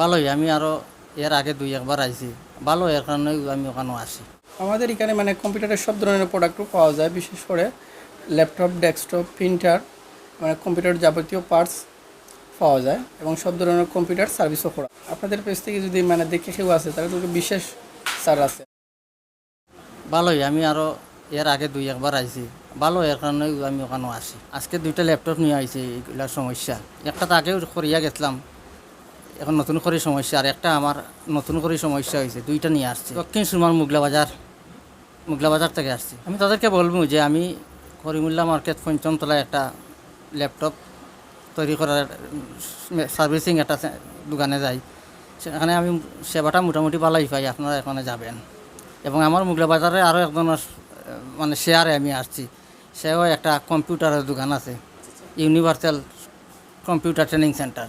ভালোই আমি আরও এর আগে দুই একবার আইছি। ভালো এর কারণে আমি ওখানেও আসি আমাদের এখানে মানে কম্পিউটারের সব ধরনের প্রোডাক্টও পাওয়া যায় বিশেষ করে ল্যাপটপ ডেস্কটপ প্রিন্টার মানে কম্পিউটার যাবতীয় পার্টস পাওয়া যায় এবং সব ধরনের কম্পিউটার সার্ভিসও করা। আপনাদের পেজ থেকে যদি মানে দেখে কেউ আছে তাহলে তো বিশেষ সার আছে। ভালোই আমি আরও এর আগে দুই একবার আইছি। ভালো এর কারণে আমি ওখানেও আসি আজকে দুইটা ল্যাপটপ নিয়ে আইছি এগুলার সমস্যা। একটা তো আগেও করিয়া গেছিলাম এখন নতুন করে সমস্যা আর একটা আমার নতুন করে সমস্যা হয়েছে দুইটা নিয়ে আসছি। দক্ষিণ সুরমার মুগলা বাজার মুগলা বাজার থেকে আসছি। আমি তাদেরকে বলব যে আমি করিমুল্লা মার্কেট পঞ্চমতলায় একটা ল্যাপটপ তৈরি করার সার্ভিসিং একটা দোকানে যাই। সেখানে আমি সেবাটা মোটামুটি ভালোই পাই আপনারা এখানে যাবেন। এবং আমার মুগলা বাজারে আরও একজনের আহ, মানে শেয়ারে আমি আসছি। সেও একটা কম্পিউটারের দোকান আছে ইউনিভার্সাল কম্পিউটার ট্রেনিং সেন্টার।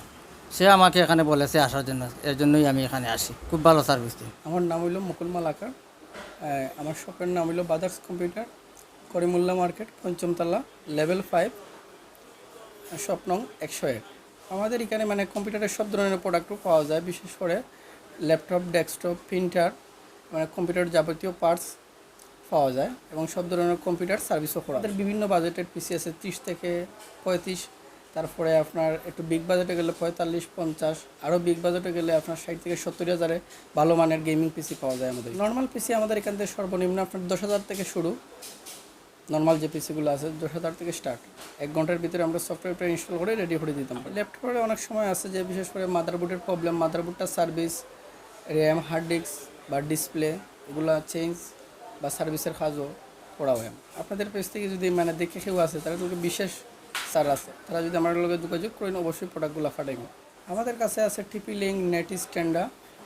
সে আমাকে এখানে বলেছে আসার জন্য, এর জন্যই আমি এখানে আসি। খুব ভালো সার্ভিস দিই আমার নাম হইল মুকুল মালাকার। আমার শপের নাম হইল বাদার্স কম্পিউটার। করিমুল্লা মার্কেট, পঞ্চমতলা, লেভেল ফাইভ শপ নং একশো এক। আমাদের এখানে মানে কম্পিউটারের সব ধরনের প্রোডাক্টও পাওয়া যায়, বিশেষ করে ল্যাপটপ ডেস্কটপ প্রিন্টার মানে কম্পিউটার যাবতীয় পার্টস পাওয়া যায় এবং সব ধরনের কম্পিউটার সার্ভিসও করা বিভিন্ন বাজেটের পিসি আছে, ত্রিশ থেকে পঁয়ত্রিশ তারপরে আপনার একটু বিগ বাজেটে গেলে পঁয়তাল্লিশ, পঞ্চাশ আরও বিগ বাজেটে গেলে আপনার ষাট থেকে সত্তর হাজারে ভালো মানের গেমিং পিসি পাওয়া যায় আমাদের। নর্মাল পিসি আমাদের এখান থেকে সর্বনিম্ন আপনার দশ হাজার থেকে শুরু। নর্মাল যে পিসিগুলো আছে, দশ হাজার থেকে স্টার্ট এক ঘণ্টার ভিতরে আমরা সফটওয়্যারটা ইনস্টল করে রেডি করে দিতাম। ল্যাপটপে অনেক সময় আছে যে, বিশেষ করে মাদারবোর্ডের প্রবলেম মাদারবোর্ডটা সার্ভিস র্যাম হার্ড ডিস্ক বা ডিসপ্লে এগুলা চেঞ্জ বা সার্ভিসের কাজও করা হয়। আপনাদের পেজ থেকে যদি মানে দেখে কেউ আছে তাহলে তো বিশেষ সার আছে, তারা যদি আমার লোকের যোগাযোগ করেন, অবশ্যই প্রোডাক্টগুলো ফাটাইব। আমাদের কাছে আছে টিপি লিঙ্ক নেট স্ট্যান্ডা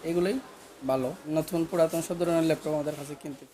এগুলোই ভালো। নতুন পুরাতন সব ধরনের ল্যাপটপ আমাদের কাছে কিনতে।